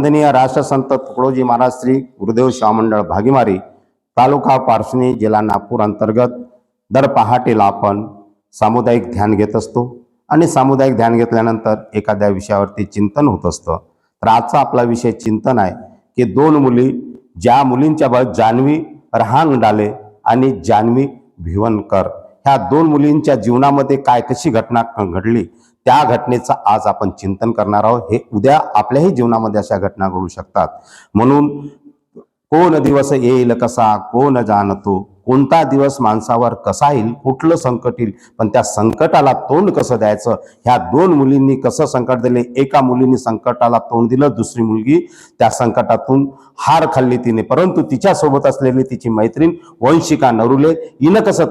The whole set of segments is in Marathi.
वंदनीय राष्ट्रसंत तुकडोजी महाराज श्री गुरुदेव शामंडळ भागीमारी तालुका पारसणी जिल्हा नागपूर अंतर्गत दर पहाटेला आपण सामुदायिक ध्यान घेत असतो. आणि सामुदायिक ध्यान घेतल्यानंतर एखाद्या विषयावरती चिंतन होत असतं. तर आजचा आपला विषय चिंतन आहे की दोन मुली ज्या मुलींच्या बाबत जान्हवी रहांग डाले आणि जान्हवी भिवनकर. ह्या दोन मुलींच्या जीवनामध्ये काय कशी घटना घडली त्या घटनेचं आज आपण चिंतन करणार आहोत. हे उद्या आपल्याही जीवनामध्ये अशा घटना घडू शकतात. म्हणून कोण दिवस येईल कसा कोण जाणतो कोणता दिवस माणसावर कसा येईल कुठलं संकट येईल पण त्या संकटाला तोंड कसं द्यायचं? ह्या दोन मुलींनी कसं संकट दिले? एका मुलीने संकटाला तोंड दिलं दुसरी मुलगी त्या संकटातून हार खाल्ली तिने. परंतु तिच्यासोबत असलेली तिची मैत्रीण वंशिका नरुले हिनं कसं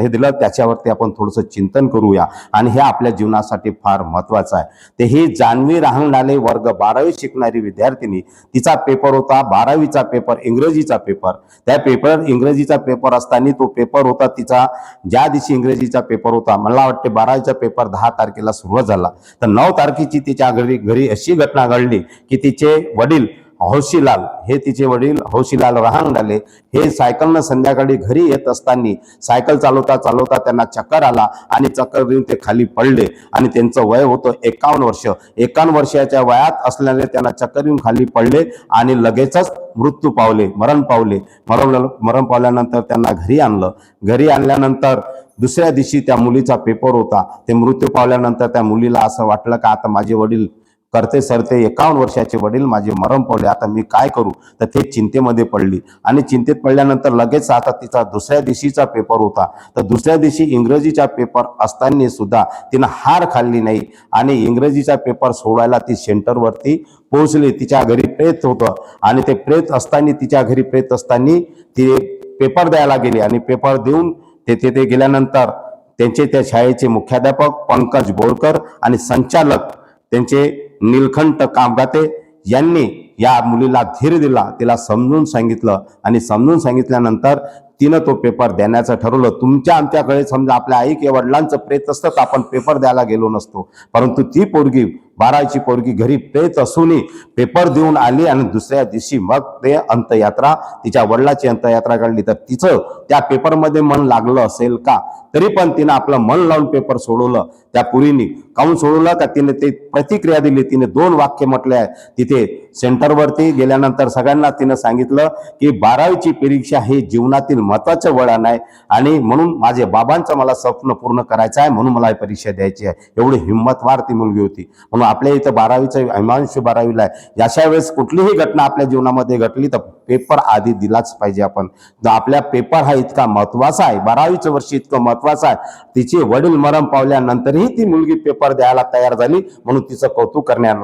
हे दिलं? त्याच्यावरती आपण थोडंसं चिंतन करूया. आणि हे आपल्या जीवनासाठी फार महत्वाचं आहे. ते ही जान्हवी राहंगडाले वर्ग बारावी शिकणारी विद्यार्थिनी तिचा पेपर होता बारावीचा पेपर इंग्रजीचा पेपर त्या पेपर इंग्रजीचा पेपर असताना तो पेपर होता तिचा. ज्या दिवशी इंग्रजीचा पेपर होता मला वाटते बारावीचा पेपर दहा तारखेला सुरुवात झाला. तर नऊ तारखेची तिच्या घरी घरी अशी घटना घडली की तिचे वडील हौशीलाल हे तिचे वडील हौशीलाल रहांगडाले हे सायकलनं संध्याकाळी घरी येत असताना सायकल चालवता चालवता त्यांना चक्कर आला आणि चक्कर देऊन ते खाली पडले आणि त्यांचं वय होतं एकावन्न वर्ष. एकावन्न वर्षाच्या वयात असल्याने त्यांना चक्कर येऊन खाली पडले आणि लगेचच मृत्यू पावले मरण पावले. मरण मरण पावल्यानंतर त्यांना घरी आणलं. घरी आणल्यानंतर दुसऱ्या दिवशी त्या मुलीचा पेपर होता. ते मृत्यू पावल्यानंतर त्या मुलीला असं वाटलं का आता माझे वडील करते सरते एकावन्न वर्षाचे वडील माझे मरण पडले आता मी काय करू? तर ते चिंतेमध्ये पडली. आणि चिंतेत पडल्यानंतर लगेच आता तिचा दुसऱ्या दिवशीचा पेपर होता. तर दुसऱ्या दिवशी इंग्रजीचा पेपर असताना सुद्धा तिनं हार खाल्ली नाही. आणि इंग्रजीचा पेपर सोडायला ती सेंटरवरती पोहोचली. तिच्या घरी प्रेत होतं. आणि ते प्रेत असताना तिच्या घरी प्रेत असताना ती पेपर द्यायला गेली. आणि पेपर देऊन ते तेथे गेल्यानंतर त्यांचे त्या शाळेचे मुख्याध्यापक पंकज बोरकर आणि संचालक त्यांचे नीलकंठ कामगाते यांनी या मुलीला धीर दिला तिला समजून सांगितलं आणि समजून सांगितल्यानंतर तिनं तो पेपर देण्याचं ठरवलं. तुमच्या आमच्याकडे समजा आपल्या आई किंवा वडिलांचं प्रेत असतं तर आपण पेपर द्यायला गेलो नसतो. परंतु ती पोरगी बाराची पोरगी घरी प्रेत असूनही पेपर देऊन आली आणि दुसऱ्या दिवशी मग ते अंतयात्रा तिच्या वडिलाची अंतयात्रा काढली तर तिचं त्या पेपरमध्ये मन लागलं असेल का? तरी पण तिनं आपलं मन लावून पेपर सोडवलं. त्या पुरीनी काऊन सोडवलं? का तिने ते प्रतिक्रिया दिली? तिने दोन वाक्य म्हटले आहे. तिथे सेंटरवरती गेल्यानंतर सगळ्यांना तिनं सांगितलं की बारावीची परीक्षा हे जीवनातील महत्वाचं वळण आहे. आणि म्हणून माझे बाबांचं मला स्वप्न पूर्ण करायचं आहे म्हणून मला ही परीक्षा द्यायची आहे. एवढी हिंमतवार ती मुलगी होती. म्हणून आपल्या इथं बारावीचं हिमांशू बारावीला आहे. अशा वेळेस कुठलीही घटना आपल्या जीवनामध्ये घडली तर पेपर आधी दिलाच पाहिजे आपण. तर आपल्या पेपर हा इतका महत्त्वाचा आहे. बारावीचं वर्ष इतकं महत्वाचं आहे. तिचे वडील मरण पावल्यानंतरही ती मुलगी पेपर द्यायला तयार झाली. म्हणून तिचं कौतुक करण्या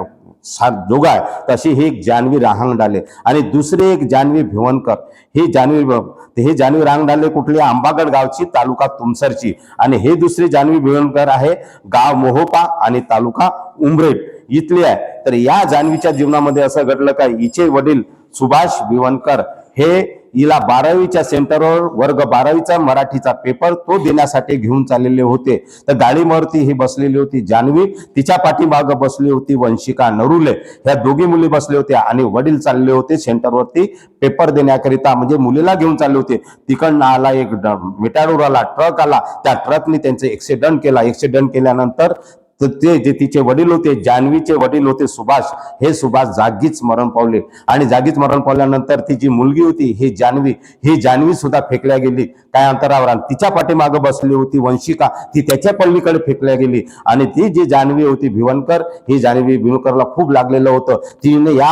सा जोग आहे तशी ही एक जानवी राहंगडाले. आणि दुसरी एक जानवी भिवनकर. हे जान्हवी हे जानवी रांगडाले कुठली? आंबागड गावची तालुका तुमसरची. आणि हे दुसरी जान्हवी भिवनकर आहे गाव मोहोपा आणि तालुका उमरेड. इथली आहे. तर या जानवीच्या जीवनामध्ये असं घडलं का? हिचे वडील सुभाष भिवनकर हे हिला बारावीच्या सेंटरवर वर्ग बारावीचा मराठीचा पेपर तो देण्यासाठी घेऊन चाललेले होते. तर गाडीवरती ही बसलेली होती जान्हवी तिच्या पाठीमाग बसली होती वंशिका नरुले. ह्या दोघी मुली बसले होत्या आणि वडील चालले होते सेंटरवरती पेपर देण्याकरिता. म्हणजे मुलीला घेऊन चालले होते. तिकडनं आला एक मिटाडूर आला ट्रक आला. त्या ट्रकने त्यांचे एक्सिडंट केला. एक्सिडंट केल्यानंतर तर ते जे तिचे वडील होते जान्हवीचे वडील होते सुभाष हे सुभाष जागीच मरण पावले. आणि जागीच मरण पावल्यानंतर ती जी मुलगी होती ही जान्हवी ही जान्हवी सुद्धा फेकल्या गेली. काय अंतरावर आणि तिच्या पाठीमागं बसली होती वंशिका. ती त्याच्या पल्लीकडे फेकल्या गेली. आणि ती जी जान्हवी होती भिवनकर ही जान्हवी भिवणकरला खूप लागलेलं होतं. तिने या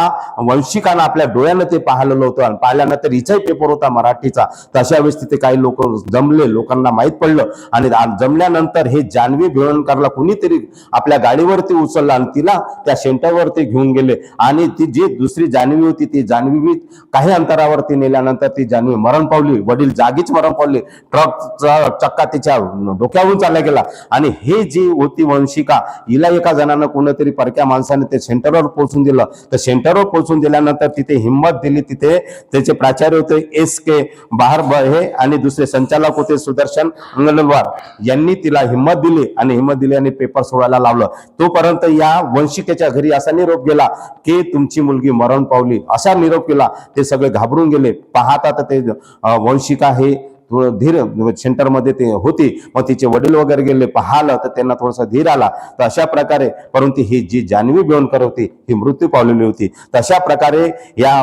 वंशिकानं आपल्या डोळ्यानं ते पाहिलेलं होतं. आणि पाहिल्यानंतर हिचाही पेपर होता मराठीचा. तर अशा वेळेस तिथे काही लोक जमले लोकांना माहीत पडलं. आणि जमल्यानंतर हे जान्हवी भिवनकरला कुणीतरी आपल्या गाडीवरती उचलला आणि तिला त्या शेंटरवरती घेऊन गेले. आणि ती जी दुसरी जान्हवी होती ती जान्हवी काही अंतरावरती नेल्यानंतर ती जान्हवी मरण पावली. वडील जागीच मरण पावले. ट्रकचा चक्का तिच्या डोक्यावरून चालला गेला. आणि हे जी होती वंशिका हिला एका जणांना कोणतरी परक्या माणसाने ते सेंटरवर पोहोचून दिलं. तर सेंटरवर पोहोचून दिल्यानंतर तिथे हिंमत दिली. तिथे त्याचे प्राचार्य होते एस के बहार हे आणि दुसरे संचालक होते सुदर्शन अंगलवार यांनी तिला हिंमत दिली आणि हिंमत दिली आणि पेपर सोडा ठेवायला लावलं. तोपर्यंत या वंशिकेच्या घरी असा निरोप गेला की तुमची मुलगी मरण पावली. असा निरोप केला. ते सगळे घाबरून गेले. पाहता तर ते वंशिका हे थोडं धीर सेंटरमध्ये ते होती. मग तिचे वडील वगैरे गेले. पाहिलं तर त्यांना थोडासा धीर आला. तर अशा प्रकारे परंतु ही जी जानवी बेवणकर होती ही मृत्यू पावलेली होती. तशा प्रकारे या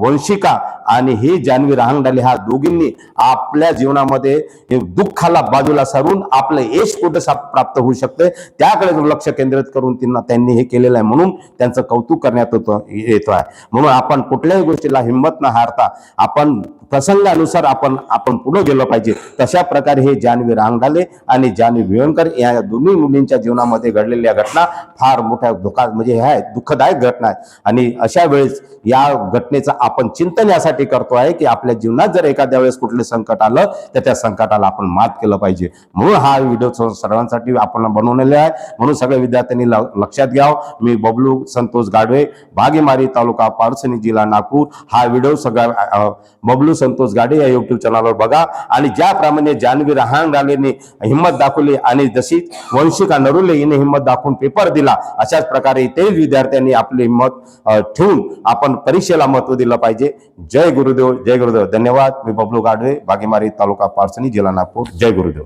वंशिका आणि ही जान्हवी रहांगडाले ह्या दोघींनी आपल्या जीवनामध्ये हे दुःखाला बाजूला सारून आपलं यश कुठं सा- प्राप्त होऊ शकते त्याकडे लक्ष केंद्रित करून त्यांना त्यांनी हे केलेलं आहे म्हणून त्यांचं कौतुक करण्यात येतो आहे. म्हणून आपण कुठल्याही गोष्टीला हिंमत न हारता आपण प्रसंगानुसार आपण आपण पुढे गेलो पाहिजे. तशा प्रकारे हे जानवी रांगडाले आणि जानवी भिवणकर या दोन्ही मुलींच्या जीवनामध्ये घडलेल्या घटना फार मोठ्या धोका म्हणजे ह्या आहेत, दुःखदायक घटना आहेत आणि अशा वेळेस या घटनेचं आपण चिंतन यासाठी करतो आहे की आपल्या जीवनात जर एखाद्या वेळेस कुठलं संकट आलं तर त्या संकटाला आपण मात केलं पाहिजे. म्हणून हा व्हिडिओ सर्वांसाठी आपण बनवलेला आहे. म्हणून सगळ्या विद्यार्थ्यांनी लक्षात घ्यावं हो. मी बबलू संतोष गाडवे बागेमारी तालुका पारसणी जिल्हा नागपूर. हा व्हिडिओ सगळ्या बबलू संतोष गाडे या युट्यूब चॅनलवर बघा. आणि ज्याप्रमाणे जानवी रहांगडालेने हिंमत दाखवली आणि जशी वंशिका नरुले हिने हिंमत दाखवून पेपर दिला अशाच प्रकारे ते विद्यार्थ्यांनी आपली हिंमत ठेवून आपण परीक्षेला महत्त्व दिलं पाहिजे. जय गुरुदेव जय गुरुदेव धन्यवाद मी बबलू गाडवे बागेमारी तालुका पारसणी जिल्हा नागपूर जय गुरुदेव